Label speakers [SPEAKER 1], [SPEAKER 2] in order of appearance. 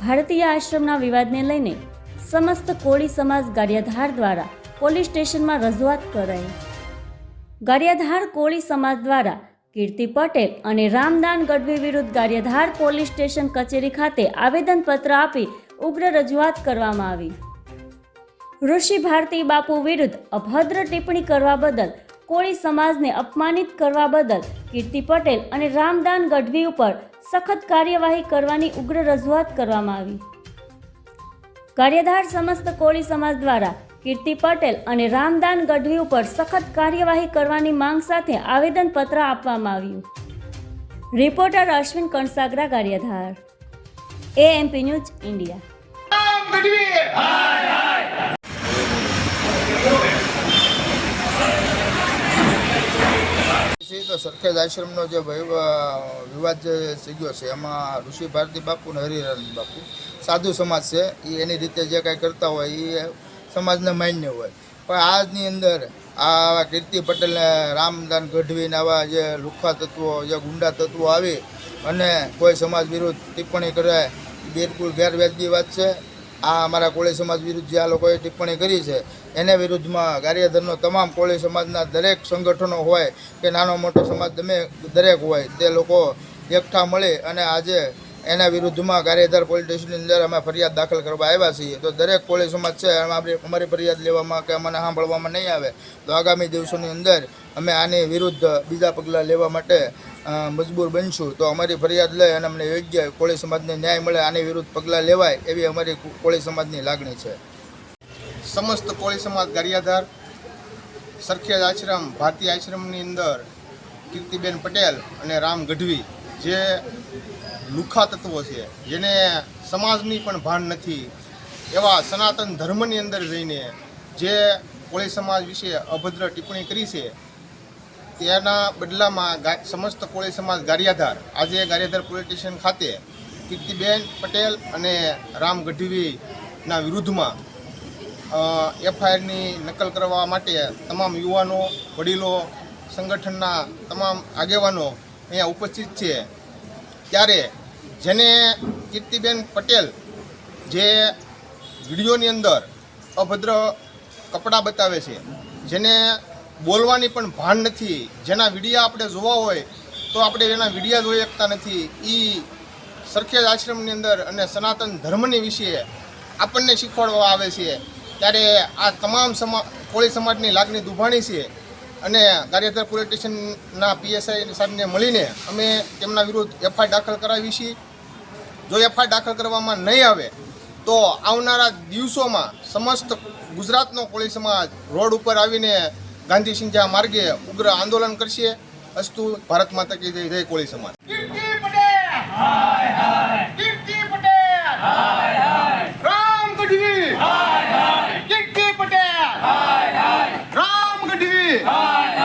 [SPEAKER 1] ભારતીય આશ્રમના વિવાદને લઈને સમસ્ત કોળી સમાજ ગારિયાધાર દ્વારા પોલીસ સ્ટેશનમાં રજૂઆત કરાઈ. ગારિયાધાર કોળી સમાજ દ્વારા કીર્તિ પટેલ અને રામદાન ગઢવી વિરુદ્ધ ગારિયાધાર પોલીસ સ્ટેશન કચેરી ખાતે આવેદનપત્ર આપી ઉગ્ર રજૂઆત કરવામાં આવી. ઋષિ ભારતી બાપુ વિરુદ્ધ અભદ્ર ટિપ્પણી કરવા બદલ, કોળી સમાજને અપમાનિત કરવા બદલ કીર્તિ પટેલ અને રામદાન ગઢવી ઉપર સખત કાર્યવાહી કરવાની ઉગ્ર રજૂઆત કરવામાં આવી. કાર્યધાર સમસ્ત કોળી સમાજ દ્વારા કીર્તિ પટેલ અને રામદાન ગઢવી ઉપર સખત કાર્યવાહી કરવાની માંગ સાથે આવેદનપત્ર આપવામાં આવ્યું. રિપોર્ટર અશ્વિન કણસાગરા એ એએમપી ન્યૂઝ ઇન્ડિયા
[SPEAKER 2] છે તો સરખેજ આશ્રમનો જે વિવાદ જે સીગ્યો છે, એમાં ઋષિ ભારતી બાપુ અને હરિહરન બાપુ. સાધુ સમાજ છે, એ એની રીતે જે કાંઈ કરતા હોય, એ સમાજને માન્ય હોય. પણ આજની અંદર આ કીર્તિ પટેલને રામદાન ગઢવીને આવા જે લુખ્ખા તત્વો, જે ગુંડા તત્વો આવી અને કોઈ સમાજ વિરુદ્ધ ટિપ્પણી કરે બિલકુલ ગેરવ્યાજબી વાત છે. આ અમારા કોળી સમાજ વિરુદ્ધ જે આ લોકોએ ટિપ્પણી કરી છે એને વિરુદ્ધમાં ગારિયાધરનો તમામ કોળી સમાજના દરેક સંગઠનો હોય કે નાનો મોટો સમાજ તમે દરેક હોય તે લોકો એકઠા મળી અને આજે એના વિરુદ્ધમાં ગારિયાધાર પોલીસ સ્ટેશનની અંદર અમે ફરિયાદ દાખલ કરવા આવ્યા છીએ. તો દરેક કોળી સમાજ છે, એમાં અમારી ફરિયાદ લેવામાં કે અમને સાંભળવામાં નહીં આવે. તો આગામી દિવસોની અંદર અમે આની વિરુદ્ધ બીજા પગલાં લેવા માટે મજબૂર બનશું. તો અમારી ફરિયાદ લઈ અને અમને યોગ્ય કોળી સમાજને ન્યાય મળે આની વિરુદ્ધ પગલાં લેવાય એવી અમારી કોળી સમાજની લાગણી છે.
[SPEAKER 3] સમસ્ત કોળી સમાજ ગારિયાધાર, સરખેજ આશ્રમ, ભારતીય આશ્રમની અંદર કીર્તિબેન પટેલ અને રામ ગઢવી જે લુખા તત્વો છે, જેને સમાજની પણ ભાન નથી, એવા સનાતન ધર્મની અંદર જઈને જે કોળી સમાજ વિશે અભદ્ર ટિપ્પણી કરી છે, તેના બદલામાં સમસ્ત કોળી સમાજ ગારિયાધાર, આજે ગારિયાધાર પોલીસ સ્ટેશન ખાતે કીર્તિબેન પટેલ અને રામ ગઢવીના વિરુદ્ધમાં એફઆઈઆરની નકલ કરવા માટે તમામ યુવાનો, વડીલો, સંગઠનના તમામ આગેવાનો અહીંયા ઉપસ્થિત છે. ત્યારે જેને કીર્તિબેન પટેલ જે વિડીયોની અંદર અભદ્ર કપડાં બતાવે છે, જેને બોલવાની પણ ભાન નથી, જેના વિડીયા આપણે જોવા હોય તો આપણે એના વિડીયા જોઈ શકતા નથી. એ સરખેજ આશ્રમની અંદર અને સનાતન ધર્મની વિશે આપણને શીખવાડવા આવે છે. ત્યારે આ તમામ સમા કોળી સમાજની લાગણી દુભાણી છે અને ગારિયાધાર પોલીસ સ્ટેશનના પીએસઆઈ સાહેબને મળીને અમે તેમના વિરુદ્ધ એફઆઈ દાખલ કરાવી છીએ. જો એફઆઈ દાખલ કરવામાં નહીં આવે તો આવનારા દિવસોમાં સમસ્ત ગુજરાતનો કોળી સમાજ રોડ ઉપર આવીને ગાંધી સિંધા માર્ગે ઉગ્ર આંદોલન કરશે. અસ્તુ ભારત માતા કી જય જય કોળી સમાજ.
[SPEAKER 4] Aye.